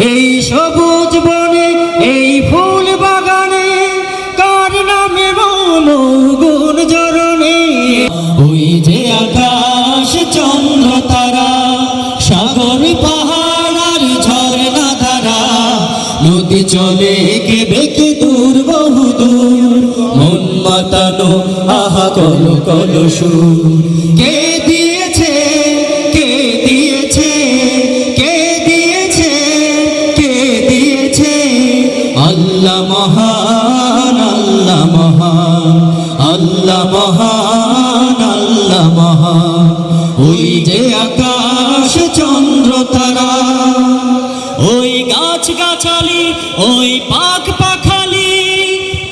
এই সবুজ বনে, এই ফুল বাগানে, কার নামে মৌগুন জরনে ওই যে আকাশ চন্দ্র তারা, সাগর পাহাড় আর ঝর্ণা ধারা। নদী চলে কে বেকে দূর, বহু দূর। মন মাতানো, আহা কল কল সুর। কে মহান, আল্লাহ মহান আল্লাহ মহান। ওই যে আকাশ চন্দ্র তারা, ওই গাছ গাছালি ওই পাখ পাখালি,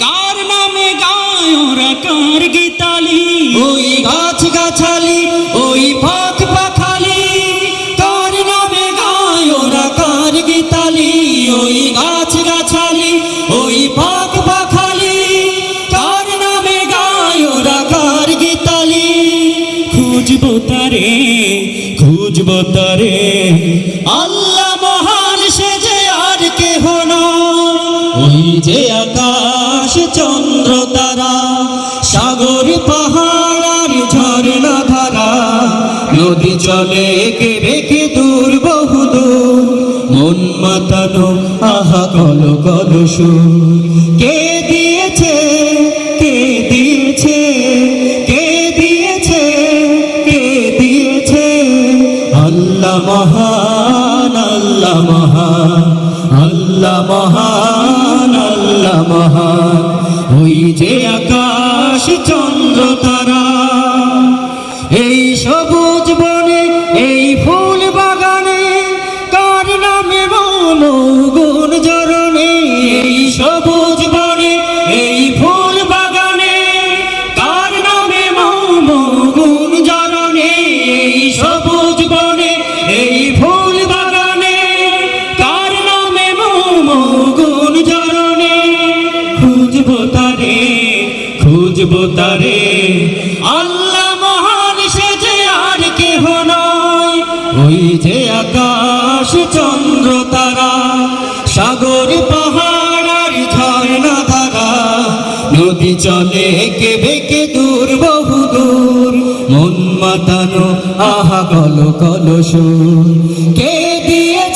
কার নামে গায় ওরা কার গীতালি খুঁজবো তারে খুঁজবো তারে। আল্লাহ মহান, সে যে আর কেহ নয়। ওই যে আকাশ, চন্দ্র, তারা, সাগর পাহাড় আর ঝর্ণা ধারা। নদী চলে কে রেখে দূর, বহু দূর। মন মাতানো, আহা কল কল সুর। কে দিয়েছে মহান আল্লাহ মহান আল্লাহ মহান আল্লাহ মহান। ওই যে আকাশ চন্দ্র তারা খুঁজবো তারে আল্লাহ মহান, সে যে আর কেহ নয়। ওই যে আকাশ, চন্দ্র, তারা। সাগর, পাহাড় আর ঝর্ণা ধারা নদী চলে কে বেকে দূর, বহু দূর। মন মাতানো, আহা কল কল সুর। কে দিয়েছে